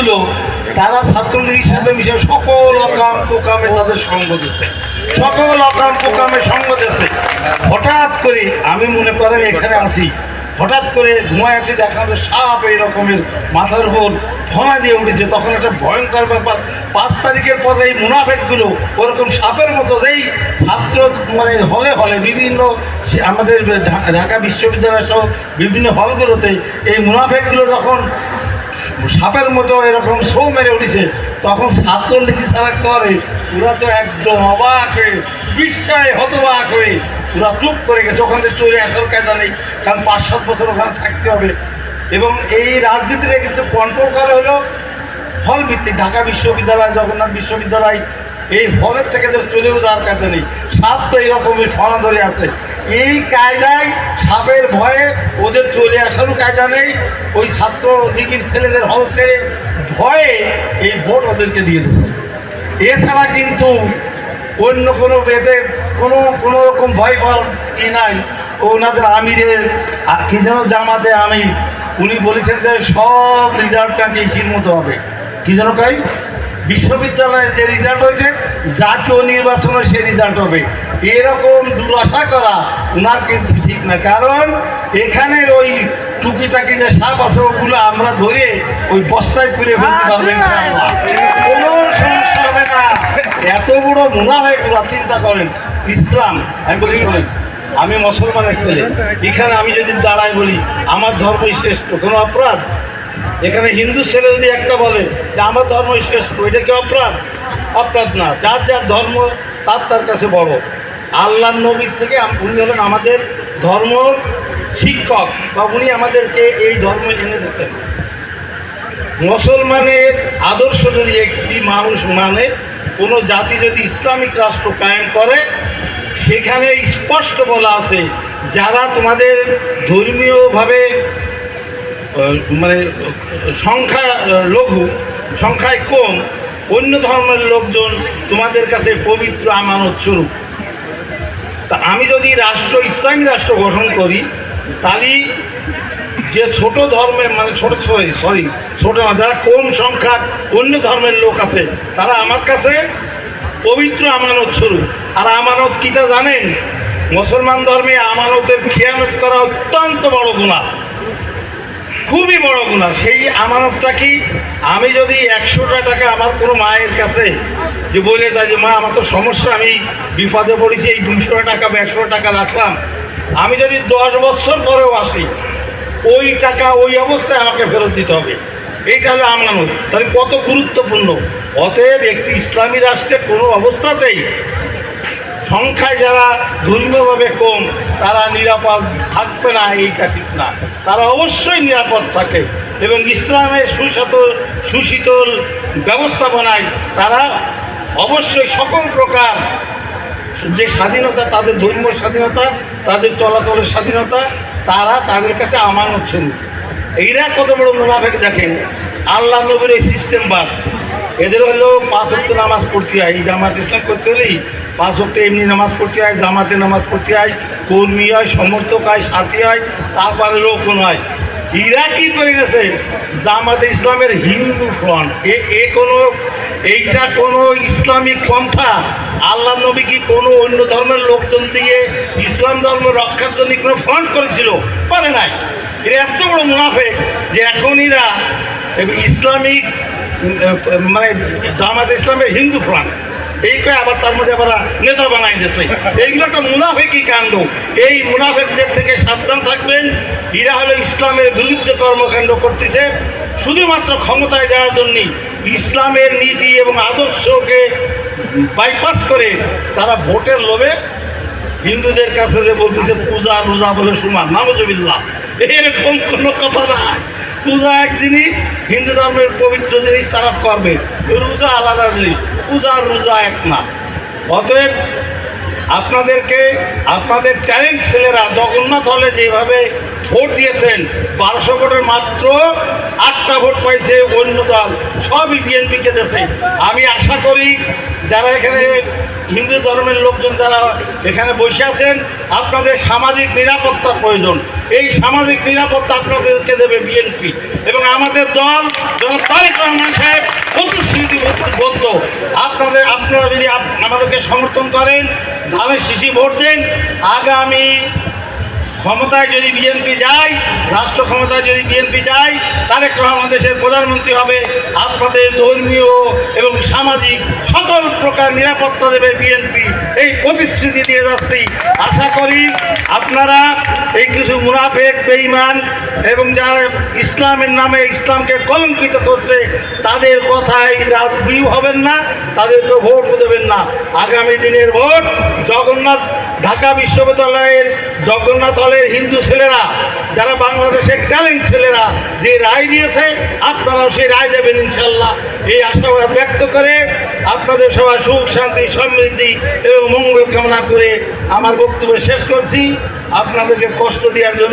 মুনাফেকগুলো তারা ছাত্রলীগের সাথে মিশে সকল অকাম কুকামে তাদের সঙ্গ দিতে সকল অকাম কুকামে সঙ্গ দিতে হঠাৎ করে আমি মনে করেন এখানে আসি, হঠাৎ করে ঘুমায় আছি দেখা সাপ এই রকমের মাথার উপর ফনা দিয়ে উঠেছে। তখন একটা ভয়ঙ্কর ব্যাপার, পাঁচ তারিখের পরে এই মুনাফেকগুলো ওরকম সাপের মতো যেই ছাত্র মানে হলে হলে বিভিন্ন আমাদের ঢাকা বিশ্ববিদ্যালয় সহ বিভিন্ন হলগুলোতে এই মুনাফেকগুলো যখন সাপের মতো এরকম সৌ মেরে উঠেছে। তখন ছাত্রলীগ যারা করে? ওরা তো একদম অবাক হয়ে, বিস্ময়ে হতবাক হয়ে ওরা চুপ করে গেছে। ওখান থেকে চলে আসার কায়দা নেই, কারণ পাঁচ, সাত বছর ওখানে থাকতে হবে। এবং এই রাজনীতিটা কিন্তু কন্ট্রোল করা হলো হল ভিত্তিক ঢাকা বিশ্ববিদ্যালয়, জগন্নাথ বিশ্ববিদ্যালয়। এই হলের থেকে তো চলেও যাওয়ার কাছে নেই। সাপ তো এইরকমই ফনা ধরে আছে। এই কায়দায় সাপের ভয়ে ওদের চলে আসারও কায়দা নেই। ওই ছাত্র লীগের ছেলেদের হল ছেড়ে ভয়ে এই ভোট ওদেরকে দিয়ে দিচ্ছে এছাড়া কিন্তু অন্য কোনো বেদে কোনো কোনো রকম ভয় পাওয়ার ই নাই। ওনাদের আমিরের কি যেন জামাতে আমি, উনি বলেছেন যে সব রেজাল্টটা ডিসির মতো হবে। কি যেন কাই বিশ্ববিদ্যালয়ের যে রেজাল্ট হয়েছে, জাতীয় নির্বাচনে সে রেজাল্ট হবে। এরকম দুরাশা করা ওনার কিন্তু ঠিক না। কারণ এখানের ওই টুকিটাকি যে সাপ আছে ওগুলো আমরা ধরে ওই বস্তায় করে ফেলতে পারব ইনশাআল্লাহ। কোনো সমস্যা হবে না। এত বড় মুনাফা এগুলো চিন্তা করেন। ইসলাম আমি বলি শোনেন আমি মুসলমানের ছেলে এখানে আমি যদি দাঁড়াই বলি আমার ধর্মই শ্রেষ্ঠ কোনো অপরাধ? এখানে হিন্দু ছেলে যদি একটা বলে যে আমার ধর্মই শ্রেষ্ঠ এটা কি অপরাধ? অপরাধ না যার যার ধর্ম তার তার কাছে বড়। আল্লাহ নবীর থেকে উনি হলেন আমাদের ধর্ম শিক্ষক বা উনি আমাদেরকে এই ধর্ম এনে দিচ্ছেন মুসলমানের আদর্শ যদি একটি মানুষ মানে কোনো জাতি যদি ইসলামিক রাষ্ট্র কায়েম করে, সেখানে স্পষ্ট বলা আছে, যারা তোমাদের ধর্মীয়ভাবে মানে সংখ্যা লঘু, সংখ্যায় কম, অন্য ধর্মের লোকজন তোমাদের কাছে পবিত্র আমানত স্বরূপ। তা আমি যদি রাষ্ট্র, ইসলামী রাষ্ট্র গঠন করি, তাহলে যে ছোট ধর্মের মানে ছোট সরি সরি ছোট না, যারা কম সংখ্যার অন্য ধর্মের লোক আছে, তারা আমার কাছে পবিত্র আমানত স্বরূপ। আর আমানত কিটা জানেন? মুসলমান ধর্মে আমানতের খেয়ানত করা অত্যন্ত বড় গুণা খুবই বড় গুণা। সেই আমানতটা কি? আমি যদি একশোটা টাকা আমার কোনো মায়ের কাছে যে বলে দেয় যে, মা, আমার তো সমস্যা, আমি বিপদে পড়েছি, এই দুইশো টাকা বা একশো টাকা রাখলাম। আমি যদি দশ বছর পরেও আসি, ওই টাকা, ওই অবস্থায় আমাকে ফেরত দিতে হবে। এইটা হলো আমানত। তাহলে কত গুরুত্বপূর্ণ। অতএব একটি ইসলামী রাষ্ট্রে কোনো অবস্থাতেই সংখ্যায় যারা ধর্মীয়ভাবে কম, তারা নিরাপদ থাকবে না, এইটা ঠিক না। তারা অবশ্যই নিরাপদ থাকে এবং ইসলামের সুশীতল সুশীতল ব্যবস্থাপনায় তারা অবশ্যই সকল প্রকার যে স্বাধীনতা, তাদের ধর্মীয় স্বাধীনতা, তাদের চলাচলের স্বাধীনতা, তারা তাদের কাছে আমানত স্বরূপ এইরা কত বড় মুনাফেক দেখেন আল্লাহ নবীর এই সিস্টেম বাদ। এদের হলো পাঁচ অক্ট নামাজ পড়তে হয়, এই জামাত ইসলাম করতে হলেই পাঁচ অক্ট এমনি নামাজ পড়তে হয়, জামাতে নামাজ পড়তে হয়, কর্মী হয়, সমর্থক হয়, সাথী হয়, তারপরে লোক নয় ইরা কি করে গেছে জামাতে ইসলামের হিন্দু ফ্রন্ট এ এ কোনো, এইটা কোনো ইসলামিক পন্থা? আল্লাহ নবী কি কোনো অন্য ধর্মের লোকজন দিয়ে ইসলাম ধর্ম রক্ষার জন্য কোনো ফ্রন্ট করেছিল? পারে নাই। এরা এত বড় মুনাফে যে এখন এরা ইসলামিক মানে জামাত ইসলামের হিন্দু ফ্রন্ট। এই কয়ে আবার তার মধ্যে আবার নেতা বানাই দিচ্ছে এইগুলো একটা মুনাফেকি কাণ্ড। এই মুনাফেকদের থেকে সাবধান থাকবেন। এরা হলো ইসলামের বিরুদ্ধে কর্মকাণ্ড করতেছে। শুধুমাত্র ক্ষমতায় যাওয়ার জন্যই ইসলামের নীতি এবং আদর্শকে বাইপাস করে তারা ভোটের লোভে হিন্দুদের কাছে যে বলতেছে পূজা রোজা বলে সমান নামজবিল্লা এরকম কোনো কথা নাই। পূজা এক জিনিস, হিন্দু ধর্মের পবিত্র জিনিস তারা করবে। রোজা আলাদা জিনিস, পূজা রোজা এক না। অতএব আপনাদেরকে, আপনাদের ট্যালেন্ট ছেলেরা জগন্নাথ হলে যেভাবে ভোট দিয়েছেন, বারোশো ভোটের মাত্র আটটা ভোট পাইছে অন্য দল, সবই বিএনপিকে দিয়েছে। আমি আশা করি যারা এখানে হিন্দু ধর্মের লোকজন যারা এখানে বসে আছেন, আপনাদের সামাজিক নিরাপত্তার প্রয়োজন। এই সামাজিক নিরাপত্তা আপনাদেরকে দেবে বিএনপি। এবং আমাদের দল জনাব তারেক রহমান সাহেব প্রতিশ্রুতিবদ্ধ আপনাদের, আপনারা যদি আমাদেরকে সমর্থন করেন, ধানের শিশি ভোট দেন, আগামী ক্ষমতায় যদি বিএনপি যায়, রাষ্ট্র ক্ষমতায় যদি বিএনপি যায়, তারেক রহমান দেশের প্রধানমন্ত্রী হবে। আপনাদের ধর্মীয় এবং সামাজিক সকল প্রকার নিরাপত্তা দেবে বিএনপি। এই প্রতিশ্রুতি দিয়ে যাচ্ছি। আশা করি আপনারা এই কিছু মুনাফেক বেইমান এবং যারা ইসলামের নামে ইসলামকে কলঙ্কিত করছে, তাদের কথায় রাত বিউ হবেন না, তাদেরকে ভোট দেবেন না। আগামী দিনের ভোট জগন্নাথ ঢাকা বিশ্ববিদ্যালয়ের জগন্নাথ হলের হিন্দু ছেলেরা, যারা বাংলাদেশের ট্যালেন্ট ছেলেরা, যে রায় দিয়েছে, আপনারাও সেই রায় দেবেন ইনশাল্লাহ। এই আশাবাদ ব্যক্ত করে আপনাদের সবার সুখ, শান্তি, সমৃদ্ধি এবং মঙ্গল কামনা করে আমার বক্তব্য শেষ করছি। আপনাদেরকে কষ্ট দেওয়ার জন্য